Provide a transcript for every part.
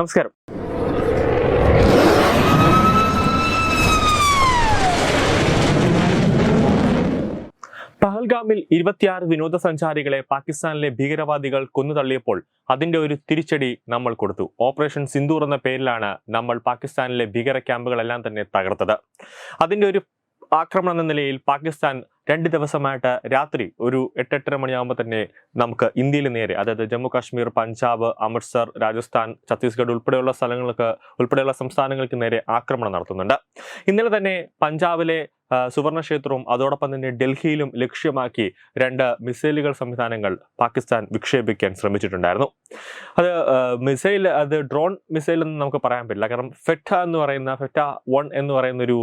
നമസ്കാരം. പഹൽഗാമിൽ ഇരുപത്തിയാറ് വിനോദസഞ്ചാരികളെ പാകിസ്ഥാനിലെ ഭീകരവാദികൾ കൊന്നുതള്ളിയപ്പോൾ അതിന്റെ ഒരു തിരിച്ചടി നമ്മൾ കൊടുത്തു. ഓപ്പറേഷൻ സിന്ദൂർ എന്ന പേരിലാണ് നമ്മൾ പാകിസ്ഥാനിലെ ഭീകര ക്യാമ്പുകളെല്ലാം തന്നെ തകർത്തത്. അതിന്റെ ഒരു ആക്രമണം എന്ന നിലയിൽ പാകിസ്ഥാൻ രണ്ട് ദിവസമായിട്ട് രാത്രി ഒരു എട്ടെട്ടര മണിയാകുമ്പോൾ തന്നെ നമുക്ക് ഇന്ത്യയിൽ നേരെ അതായത് ജമ്മു കാശ്മീർ പഞ്ചാബ് അമൃത്സർ രാജസ്ഥാൻ ഛത്തീസ്ഗഡ് ഉൾപ്പെടെയുള്ള സ്ഥലങ്ങൾക്ക് ഉൾപ്പെടെയുള്ള സംസ്ഥാനങ്ങൾക്ക് നേരെ ആക്രമണം നടത്തുന്നുണ്ട്. ഇന്നലെ തന്നെ പഞ്ചാബിലെ സുവർണക്ഷേത്രവും അതോടൊപ്പം തന്നെ ഡൽഹിയിലും ലക്ഷ്യമാക്കി രണ്ട് മിസൈലുകൾ സംവിധാനങ്ങൾ പാകിസ്ഥാൻ വിക്ഷേപിക്കാൻ ശ്രമിച്ചിട്ടുണ്ടായിരുന്നു. അത് മിസൈൽ അത് ഡ്രോൺ മിസൈൽ എന്ന് നമുക്ക് പറയാൻ പറ്റില്ല. കാരണം ഫെറ്റ എന്ന് പറയുന്ന ഫെറ്റ വൺ എന്ന് പറയുന്ന ഒരു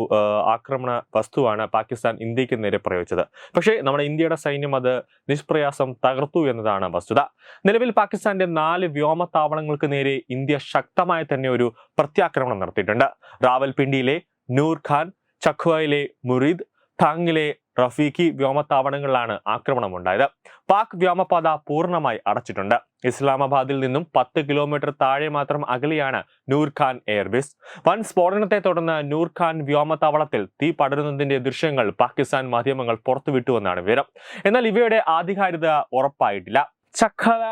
ആക്രമണ വസ്തുവാണ് പാകിസ്ഥാൻ ഇന്ത്യയ്ക്ക് നേരെ പ്രയോഗിച്ചത്. പക്ഷേ നമ്മുടെ ഇന്ത്യയുടെ സൈന്യം അത് നിഷ്പ്രയാസം തകർത്തു എന്നതാണ് വസ്തുത. നിലവിൽ പാകിസ്ഥാന്റെ നാല് വ്യോമത്താവളങ്ങൾക്ക് നേരെ ഇന്ത്യ ശക്തമായ തന്നെ ഒരു പ്രത്യാക്രമണം നടത്തിയിട്ടുണ്ട്. റാവൽപിണ്ടിയിലെ നൂർ ഖാൻ ചഖ്വയിലെ മുറീദ് ടാങ്ങിലെ റഫീഖി വ്യോമത്താവളങ്ങളിലാണ് ആക്രമണമുണ്ടായത്. പാക് വ്യോമപാത പൂർണമായി അടച്ചിട്ടുണ്ട്. ഇസ്ലാമാബാദിൽ നിന്നും പത്ത് കിലോമീറ്റർ താഴെ മാത്രം അകലെയാണ് നൂർഖാൻ എയർബേസ്. വൻ സ്ഫോടനത്തെ തുടർന്ന് നൂർഖാൻ വ്യോമത്താവളത്തിൽ തീ പടരുന്നതിന്റെ ദൃശ്യങ്ങൾ പാകിസ്ഥാൻ മാധ്യമങ്ങൾ പുറത്തുവിട്ടുവെന്നാണ് വിവരം. എന്നാൽ ഇവയുടെ ആധികാരികത ഉറപ്പായിട്ടില്ല. ചഖല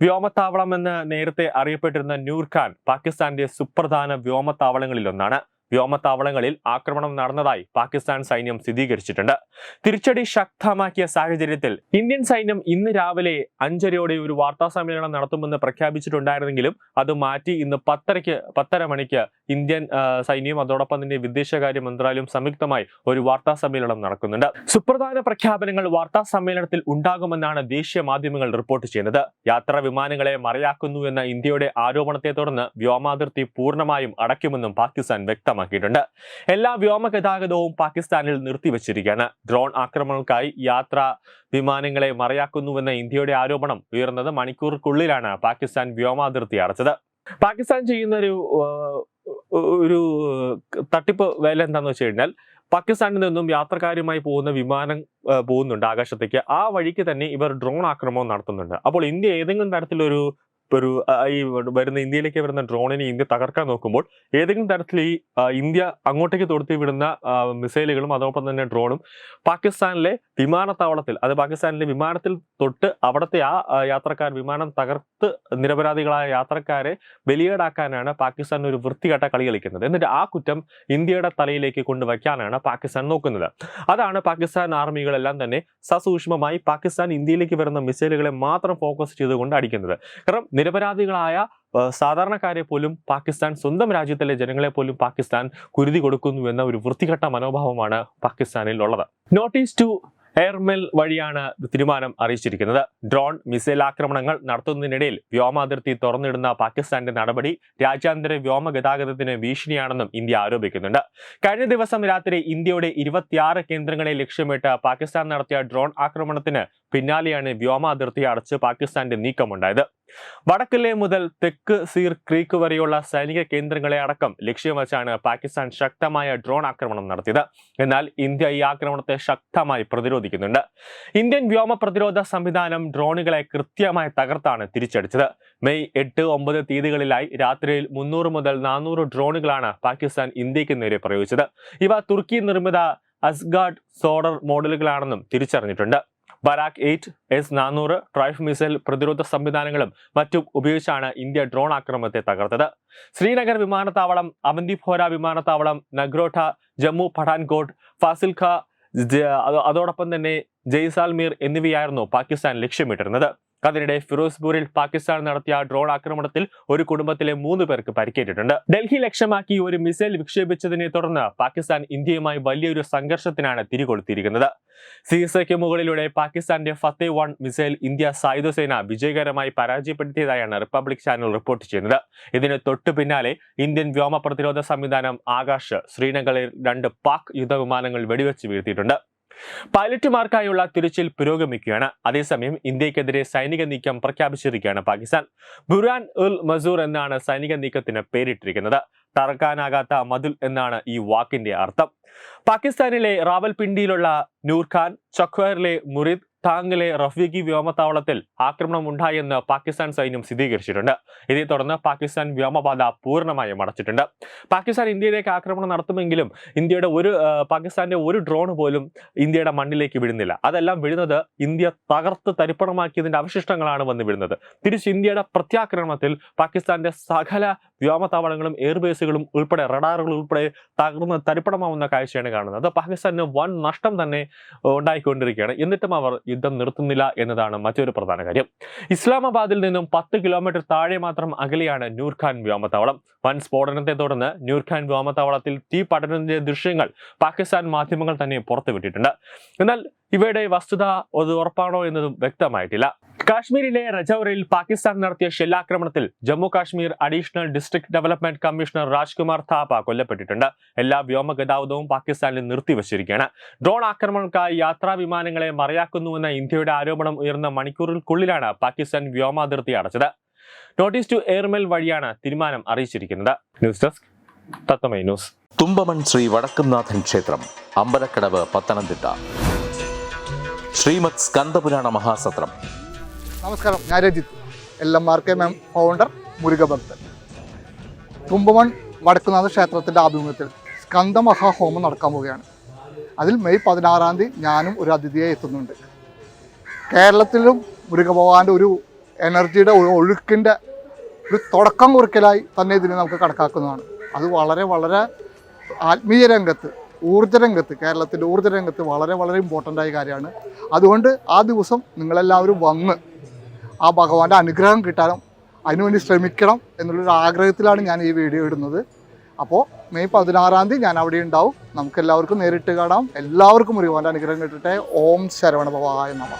വ്യോമത്താവളം എന്ന് നേരത്തെ അറിയപ്പെട്ടിരുന്ന നൂർഖാൻ പാകിസ്ഥാന്റെ സുപ്രധാന വ്യോമത്താവളങ്ങളിലൊന്നാണ്. വ്യോമത്താവളങ്ങളിൽ ആക്രമണം നടന്നതായി പാകിസ്ഥാൻ സൈന്യം സ്ഥിരീകരിച്ചിട്ടുണ്ട്. തിരിച്ചടി ശക്തമാക്കിയ സാഹചര്യത്തിൽ ഇന്ത്യൻ സൈന്യം ഇന്ന് രാവിലെ അഞ്ചരയോടെ ഒരു വാർത്താ സമ്മേളനം നടത്തുമെന്ന് പ്രഖ്യാപിച്ചിട്ടുണ്ടായിരുന്നെങ്കിലും അത് മാറ്റി ഇന്ന് പത്തരയ്ക്ക് പത്തര മണിക്ക് ഇന്ത്യൻ സൈന്യവും അതോടൊപ്പം തന്നെ വിദേശകാര്യ മന്ത്രാലയവും സംയുക്തമായി ഒരു വാർത്താ സമ്മേളനം നടക്കുന്നുണ്ട്. സുപ്രധാന പ്രഖ്യാപനങ്ങൾ വാർത്താ സമ്മേളനത്തിൽ ഉണ്ടാകുമെന്നാണ് ദേശീയ മാധ്യമങ്ങൾ റിപ്പോർട്ട് ചെയ്യുന്നത്. യാത്രാ വിമാനങ്ങളെ മറയാക്കുന്നു എന്ന ഇന്ത്യയുടെ ആരോപണത്തെ തുടർന്ന് വ്യോമാതിർത്തി പൂർണമായും അടയ്ക്കുമെന്നും പാകിസ്ഥാൻ വ്യക്തമാക്കിയിട്ടുണ്ട്. എല്ലാ വ്യോമ ഗതാഗതവും പാകിസ്ഥാനിൽ നിർത്തിവച്ചിരിക്കുകയാണ്. ഡ്രോൺ ആക്രമണങ്ങൾക്കായി യാത്രാ വിമാനങ്ങളെ മറയാക്കുന്നുവെന്ന ഇന്ത്യയുടെ ആരോപണം ഉയർന്നത് മണിക്കൂറുകൾക്കുള്ളിലാണ് പാകിസ്ഥാൻ വ്യോമാതിർത്തി അടച്ചത്. പാകിസ്ഥാൻ ചെയ്യുന്ന ഒരു തട്ടിപ്പ് വേല എന്താണെന്ന് വെച്ച് കഴിഞ്ഞാൽ പാകിസ്ഥാനിൽ നിന്നും യാത്രക്കാരുമായി പോകുന്ന വിമാനം പോകുന്നുണ്ട് ആകാശത്തേക്ക്. ആ വഴിക്ക് തന്നെ ഇവർ ഡ്രോൺ ആക്രമണം നടത്തുന്നുണ്ട്. അപ്പോൾ ഇന്ത്യ ഏതെങ്കിലും തരത്തിലൊരു ഒരു ആ, ഈ വരുന്ന ഇന്ത്യയിലേക്ക് വരുന്ന ഡ്രോണിനെ ഇന്ത്യ തകർക്കാൻ നോക്കുമ്പോൾ ഏതെങ്കിലും തരത്തിൽ ഈ ഇന്ത്യ അങ്ങോട്ടേക്ക് തൊടുത്തി വിടുന്ന മിസൈലുകളും അതോടൊപ്പം തന്നെ ഡ്രോണും പാകിസ്ഥാനിലെ വിമാനത്താവളത്തിൽ അത് പാകിസ്ഥാനിലെ വിമാനത്തിൽ തൊട്ട് അവിടുത്തെ ആ, യാത്രക്കാർ വിമാനം തകർത്ത് നിരപരാധികളായ യാത്രക്കാരെ ബലിയേടാക്കാനാണ് പാകിസ്ഥാൻ ഒരു വൃത്തികെട്ട കളി കളിക്കുന്നത്. എന്നിട്ട് ആ കുറ്റം ഇന്ത്യയുടെ തലയിലേക്ക് കൊണ്ടുവയ്ക്കാനാണ് പാകിസ്ഥാൻ നോക്കുന്നത്. അതാണ് പാകിസ്ഥാൻ ആർമികളെല്ലാം തന്നെ സസൂക്ഷ്മമായി പാകിസ്ഥാൻ ഇന്ത്യയിലേക്ക് വരുന്ന മിസൈലുകളെ മാത്രം ഫോക്കസ് ചെയ്തുകൊണ്ട് അടിക്കുന്നത്. കാരണം നിരപരാധികളായ സാധാരണക്കാരെ പോലും പാകിസ്ഥാൻ സ്വന്തം രാജ്യത്തിലെ ജനങ്ങളെ പോലും പാകിസ്ഥാൻ കുരുതി കൊടുക്കുന്നു എന്ന ഒരു വൃത്തികെട്ട മനോഭാവമാണ് പാകിസ്ഥാനിൽ ഉള്ളത് നോട്ടീസ് ടു എയർമെൽ വഴിയാണ് തീരുമാനം അറിയിച്ചിരിക്കുന്നത്. ഡ്രോൺ മിസൈൽ ആക്രമണങ്ങൾ നടത്തുന്നതിനിടയിൽ വ്യോമാതിർത്തി തുറന്നിടുന്ന പാകിസ്ഥാന്റെ നടപടി രാജ്യാന്തര വ്യോമ ഗതാഗതത്തിന് ഭീഷണിയാണെന്നും ഇന്ത്യ ആരോപിക്കുന്നുണ്ട്. കഴിഞ്ഞ ദിവസം രാത്രി ഇന്ത്യയുടെ ഇരുപത്തിയാറ് കേന്ദ്രങ്ങളെ ലക്ഷ്യമിട്ട് പാകിസ്ഥാൻ നടത്തിയ ഡ്രോൺ ആക്രമണത്തിന് പിന്നാലെയാണ് വ്യോമാതിർത്തി അടച്ച് പാകിസ്ഥാന്റെ നീക്കമുണ്ടായത്. വടക്കിലെ മുതൽ തെക്ക് സീർ ക്രീക്ക് വരെയുള്ള സൈനിക കേന്ദ്രങ്ങളെ അടക്കം ലക്ഷ്യം വെച്ചാണ് പാകിസ്ഥാൻ ശക്തമായ ഡ്രോൺ ആക്രമണം നടത്തിയത്. എന്നാൽ ഇന്ത്യ ഈ ആക്രമണത്തെ ശക്തമായി പ്രതിരോധിക്കുന്നുണ്ട്. ഇന്ത്യൻ വ്യോമ പ്രതിരോധ സംവിധാനം ഡ്രോണുകളെ കൃത്യമായി തകർത്താണ് തിരിച്ചടിച്ചത്. മെയ് എട്ട് ഒമ്പത് തീയതികളിലായി രാത്രിയിൽ മുന്നൂറ് മുതൽ നാനൂറ് ഡ്രോണുകളാണ് പാകിസ്ഥാൻ ഇന്ത്യയ്ക്ക് നേരെ പ്രയോഗിച്ചത്. ഇവ തുർക്കി നിർമ്മിത അസ്ഗാഡ് സോഡർ മോഡലുകളാണെന്നും തിരിച്ചറിഞ്ഞിട്ടുണ്ട്. ബരാക് എയ്റ്റ് എസ് നാനൂറ് ട്രൈഫ് മിസൈൽ പ്രതിരോധ സംവിധാനങ്ങളും മറ്റും ഉപയോഗിച്ചാണ് ഇന്ത്യ ഡ്രോൺ ആക്രമണത്തെ തകർത്തത്. ശ്രീനഗർ വിമാനത്താവളം അവന്തിഫോര വിമാനത്താവളം നഗ്രോട്ട ജമ്മു പഠാൻകോട്ട് ഫാസിൽഖ അതോടൊപ്പം തന്നെ ജയ്സാൽമീർ എന്നിവയായിരുന്നു പാകിസ്ഥാൻ ലക്ഷ്യമിട്ടിരുന്നത്. അതിനിടെ ഫിറോസ്പൂരിൽ പാകിസ്ഥാൻ നടത്തിയ ഡ്രോൺ ആക്രമണത്തിൽ ഒരു കുടുംബത്തിലെ മൂന്ന് പേർക്ക് പരിക്കേറ്റിട്ടുണ്ട്. ഡൽഹി ലക്ഷ്യമാക്കി ഒരു മിസൈൽ വിക്ഷേപിച്ചതിനെ തുടർന്ന് പാകിസ്ഥാൻ ഇന്ത്യയുമായി വലിയൊരു സംഘർഷത്തിനാണ് തിരികൊളുത്തിയിരിക്കുന്നത്. സിഎസ്ഐക്ക് മുകളിലൂടെ Pakistan Fateh one missile India സായുധസേന വിജയകരമായി പരാജയപ്പെടുത്തിയതായാണ് റിപ്പബ്ലിക് ചാനൽ റിപ്പോർട്ട് ചെയ്യുന്നത്. ഇതിന് തൊട്ടു പിന്നാലെ ഇന്ത്യൻ വ്യോമ പ്രതിരോധ സംവിധാനം ആകാശ് ശ്രീനഗറിൽ രണ്ട് പാക് യുദ്ധവിമാനങ്ങൾ വെടിവെച്ച് വീഴ്ത്തിയിട്ടുണ്ട്. പൈലറ്റുമാർക്കായുള്ള തിരച്ചിൽ പുരോഗമിക്കുകയാണ്. അതേസമയം ഇന്ത്യക്കെതിരെ സൈനിക നീക്കം പ്രഖ്യാപിച്ചിരിക്കുകയാണ് പാകിസ്ഥാൻ. ബുറാൻ ഉൽ മസൂർ എന്നാണ് സൈനിക നീക്കത്തിന് പേരിട്ടിരിക്കുന്നത്. തറക്കാനാകാത്ത മതിൽ എന്നാണ് ഈ വാക്കിന്റെ അർത്ഥം. പാകിസ്ഥാനിലെ റാവൽപിണ്ടിയിലുള്ള നൂർഖാൻ ചക്വറിലെ മുറിദ് ടാങ്ങിലെ റഫീഖി വ്യോമത്താവളത്തിൽ ആക്രമണം ഉണ്ടായെന്ന് പാകിസ്ഥാൻ സൈന്യം സ്ഥിരീകരിച്ചിട്ടുണ്ട്. ഇതേ തുടർന്ന് പാകിസ്ഥാൻ വ്യോമപാത പൂർണമായും അടച്ചിട്ടുണ്ട്. പാകിസ്ഥാൻ ഇന്ത്യയിലേക്ക് ആക്രമണം നടത്തുമെങ്കിലും ഇന്ത്യയുടെ ഒരു പാകിസ്ഥാന്റെ ഒരു ഡ്രോൺ പോലും ഇന്ത്യയുടെ മണ്ണിലേക്ക് വിടുന്നില്ല. അതെല്ലാം വിടുന്നത് ഇന്ത്യ തകർത്ത് തരിപ്പണമാക്കിയതിന്റെ അവശിഷ്ടങ്ങളാണ് വന്ന് വിടുന്നത്. തിരിച്ച് ഇന്ത്യയുടെ പ്രത്യാക്രമണത്തിൽ പാകിസ്ഥാന്റെ സകല വ്യോമത്താവളങ്ങളും എയർബേസുകളും ഉൾപ്പെടെ റഡാറുകൾ ഉൾപ്പെടെ തകർന്ന് തരിപ്പണമാവുന്ന കാഴ്ചയാണ് കാണുന്നത്. അത് പാകിസ്ഥാന് വൻ നഷ്ടം തന്നെ ഉണ്ടായിക്കൊണ്ടിരിക്കുകയാണ്. എന്നിട്ടും അവർ യുദ്ധം നിർത്തുന്നില്ല എന്നതാണ് മറ്റൊരു പ്രധാന കാര്യം. ഇസ്ലാമാബാദിൽ നിന്നും പത്ത് കിലോമീറ്റർ താഴെ മാത്രം അകലെയാണ് നൂർഖാൻ വ്യോമത്താവളം. വൻ സ്ഫോടനത്തെ തുടർന്ന് നൂർഖാൻ വ്യോമത്താവളത്തിൽ തീ പടരുന്നതിന്റെ ദൃശ്യങ്ങൾ പാകിസ്ഥാൻ മാധ്യമങ്ങൾ തന്നെ പുറത്തുവിട്ടിട്ടുണ്ട്. എന്നാൽ ഇവയുടെ വസ്തുത അത് ഉറപ്പാണോ എന്നതും വ്യക്തമായിട്ടില്ല. കാശ്മീരിലെ രജൌറിൽ പാകിസ്ഥാൻ നടത്തിയ ഷെല്ലാക്രമണത്തിൽ Jammu Kashmir additional district development commissioner Rajkumar Thapa കൊല്ലപ്പെട്ടിട്ടുണ്ട്. എല്ലാ വ്യോമ ഗതാഗതവും പാകിസ്ഥാനിൽ നിർത്തിവച്ചിരിക്കുകയാണ്. ഡ്രോൺ ആക്രമണക്കായി യാത്രാ വിമാനങ്ങളെ മറയാക്കുന്നുവെന്ന ഇന്ത്യയുടെ ആരോപണം ഉയർന്ന മണിക്കൂറുകൾക്കുള്ളിലാണ് പാകിസ്ഥാൻ വ്യോമാതിർത്തി അടച്ചത്. നോട്ടീസ് ടു എയർമെൽ വഴിയാണ് തീരുമാനം അറിയിച്ചിരിക്കുന്നത്. ന്യൂസ് ഡെസ്ക് തത്തമൈ ന്യൂസ്. തുമ്പമൺ ശ്രീ വടക്കുംനാഥൻ ക്ഷേത്രം അമ്പലക്കടവ് പത്തനംതിട്ട. ശ്രീമത് സ്കന്ദപുരാണ മഹാസത്രം. നമസ്കാരം ഞാൻ Rajith. L M R K മെം ഫൗണ്ടർ മുരുകഭക്തൻ തുമ്പമൺ വടക്കുനാഥ ക്ഷേത്രത്തിന്റെ ആഭിമുഖ്യത്തിൽ സ്കന്ദമഹാഹോമം നടക്കാൻ പോവുകയാണ്. അതിൽ മെയ് പതിനാറാം തീയതി ഞാനും ഒരു അതിഥിയെ എത്തുന്നുണ്ട്. കേരളത്തിലും മുരുകഭഗവാന്റെ ഒരു എനർജിയുടെ ഒഴുക്കിന്റെ ഒരു തുടക്കം കുറിക്കലായി തന്നെ ഇതിനെ നമുക്ക് കണക്കാക്കുന്നതാണ്. അത് വളരെ വളരെ ആത്മീയ രംഗത്ത് ഊർജ രംഗത്ത് കേരളത്തിന്റെ ഊർജ രംഗത്ത് വളരെ വളരെ ഇമ്പോർട്ടന്റ് ആയ കാര്യമാണ്. അതുകൊണ്ട് ആ ദിവസം നിങ്ങളെല്ലാവരും വന്ന് ആ ഭഗവാന്റെ അനുഗ്രഹം കിട്ടാനും അതിനുവേണ്ടി ശ്രമിക്കണം എന്നുള്ളൊരു ആഗ്രഹത്തിലാണ് ഞാൻ ഈ വീഡിയോ ഇടുന്നത്. അപ്പോൾ മെയ് പതിനാറാം തീയതി ഞാൻ അവിടെ ഉണ്ടാവും. നമുക്ക് എല്ലാവർക്കും നേരിട്ട് കാണാം. എല്ലാവർക്കും ഭഗവാന്റെ അനുഗ്രഹം കിട്ടട്ടെ. ഓം ശരവണ ഭവായ നമ.